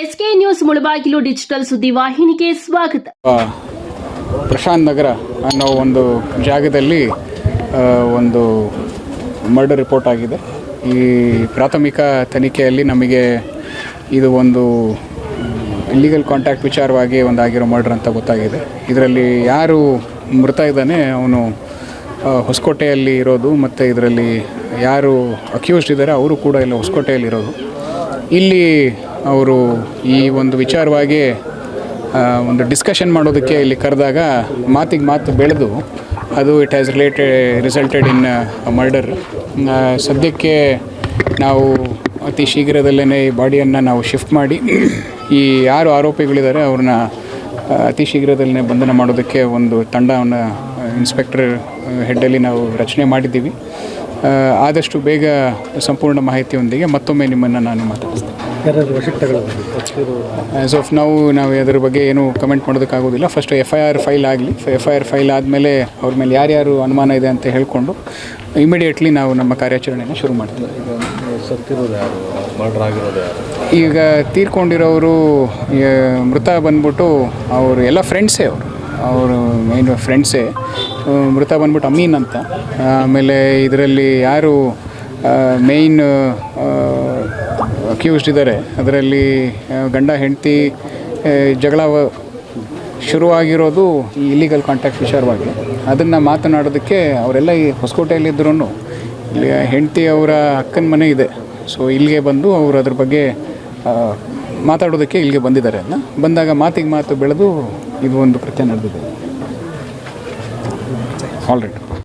SK news Mulbagal digital ಸುದ್ದಿ ವಾಹಿನಿಗೆ ಸ್ವಾಗತ. ಪ್ರಶಾಂತ್ ನಗರ ಅನ್ನೋ ಒಂದು ಜಾಗದಲ್ಲಿ ಒಂದು ಮರ್ಡರ್ ರಿಪೋರ್ಟ್ ಆಗಿದೆ. ಈ ಪ್ರಾಥಮಿಕ ತನಿಖೆಯಲ್ಲಿ ನಮಗೆ ಇದು ಒಂದು ಇಲ್ಲಿಗಲ್ ಕಾಂಟ್ಯಾಕ್ಟ್ ವಿಚಾರವಾಗಿ ಒಂದಾಗಿರೋ ಮರ್ಡರ್ ಅಂತ ಗೊತ್ತಾಗಿದೆ. ಇದರಲ್ಲಿ ಯಾರು ಮೃತ ಇದ್ದಾನೆ ಅವನು ಹೊಸಕೋಟೆಯಲ್ಲಿ ಇರೋದು, ಮತ್ತು ಇದರಲ್ಲಿ ಯಾರು ಅಕ್ಯೂಸ್ಡ್ ಇದ್ದಾರೆ, ಅವರು ಕೂಡ ಇಲ್ಲ ಹೊಸಕೋಟೆಯಲ್ಲಿ ಇರೋದು. ಇಲ್ಲಿ ಅವರು ಈ ಒಂದು ವಿಚಾರವಾಗಿ ಒಂದು ಡಿಸ್ಕಷನ್ ಮಾಡೋದಕ್ಕೆ ಇಲ್ಲಿ ಕರೆದಾಗ ಮಾತಿಗೆ ಮಾತು ಬೆಳೆದು, ಅದು it has related resulted in murder ಸದ್ಯಕ್ಕೆ ನಾವು ಅತಿ ಶೀಘ್ರದಲ್ಲೇ ಈ ಬಾಡಿಯನ್ನು ನಾವು ಶಿಫ್ಟ್ ಮಾಡಿ, ಈ ಯಾರು ಆರೋಪಿಗಳಿದ್ದಾರೆ ಅವ್ರನ್ನ ಅತಿ ಶೀಘ್ರದಲ್ಲೇ ಬಂಧನ ಮಾಡೋದಕ್ಕೆ ಒಂದು ತಂಡವನ್ನು ಇನ್ಸ್ಪೆಕ್ಟರ್ ಹೆಡ್ಡಲ್ಲಿ ನಾವು ರಚನೆ ಮಾಡಿದ್ದೀವಿ. ಆದಷ್ಟು ಬೇಗ ಸಂಪೂರ್ಣ ಮಾಹಿತಿಯೊಂದಿಗೆ ಮತ್ತೊಮ್ಮೆ ನಿಮ್ಮನ್ನು ನಾನು ಮಾತಾಡಿಸ್ತೀನಿ ಯಾರಾದ್ರೂ ವಶಕ್ಕೆ ತಗೊಳ್ಳೋದು ಆ್ಯಸ್ ಆಫ್ ನಾವು ನಾವು ಅದರ ಬಗ್ಗೆ ಏನು comment ಮಾಡೋದಕ್ಕಾಗೋದಿಲ್ಲ. First F I R file ಆಗಲಿ. ಎಫ್ ಐ ಆರ್ ಫೈಲ್ ಆದಮೇಲೆ ಅವ್ರ ಮೇಲೆ ಯಾರ್ಯಾರು ಅನುಮಾನ ಇದೆ ಅಂತ ಹೇಳಿಕೊಂಡು ಇಮಿಡಿಯೇಟ್ಲಿ ನಾವು ನಮ್ಮ ಕಾರ್ಯಾಚರಣೆಯನ್ನು ಶುರು ಮಾಡ್ತೀವಿ. ಈಗ ತೀರ್ಕೊಂಡಿರೋರು ಮೃತ ಬಂದ್ಬಿಟ್ಟು ಅವರು ಎಲ್ಲ ಫ್ರೆಂಡ್ಸೇ ಅವರು. ಅವರು ಮೇನ್ ಫ್ರೆಂಡ್ಸೇ ಮೃತ ಬಂದ್ಬಿಟ್ಟು ಅಮೀನ್ ಅಂತ. ಆಮೇಲೆ ಇದರಲ್ಲಿ ಯಾರು ಮೇಯ್ನ್ ಅಕ್ಯೂಸ್ಡ್ ಇದ್ದಾರೆ ಅದರಲ್ಲಿ ಗಂಡ, ಹೆಂಡತಿ ಜಗಳ ಶುರುವಾಗಿರೋದು ಈ ಇಲ್ಲಿಗಲ್ ಕಾಂಟ್ಯಾಕ್ಟ್ ವಿಚಾರವಾಗಿ. ಅದನ್ನು ಮಾತನಾಡೋದಕ್ಕೆ ಅವರೆಲ್ಲ ಈ ಹೊಸಕೋಟೆಯಲ್ಲಿದ್ದರೂ ಇಲ್ಲಿ ಹೆಂಡತಿ ಅವರ ಅಕ್ಕನ ಮನೆ ಇದೆ. ಸೊ ಇಲ್ಲಿಗೆ ಬಂದು ಅವರು ಅದ್ರ ಬಗ್ಗೆ ಮಾತಾಡೋದಕ್ಕೆ ಇಲ್ಲಿಗೆ ಬಂದಿದ್ದಾರೆ. ಅದನ್ನ ಬಂದಾಗ ಮಾತಿಗೆ ಮಾತು ಬೆಳೆದು ಇದು ಒಂದು ಕೃತ್ಯ ನಡೆದಿದೆ. All right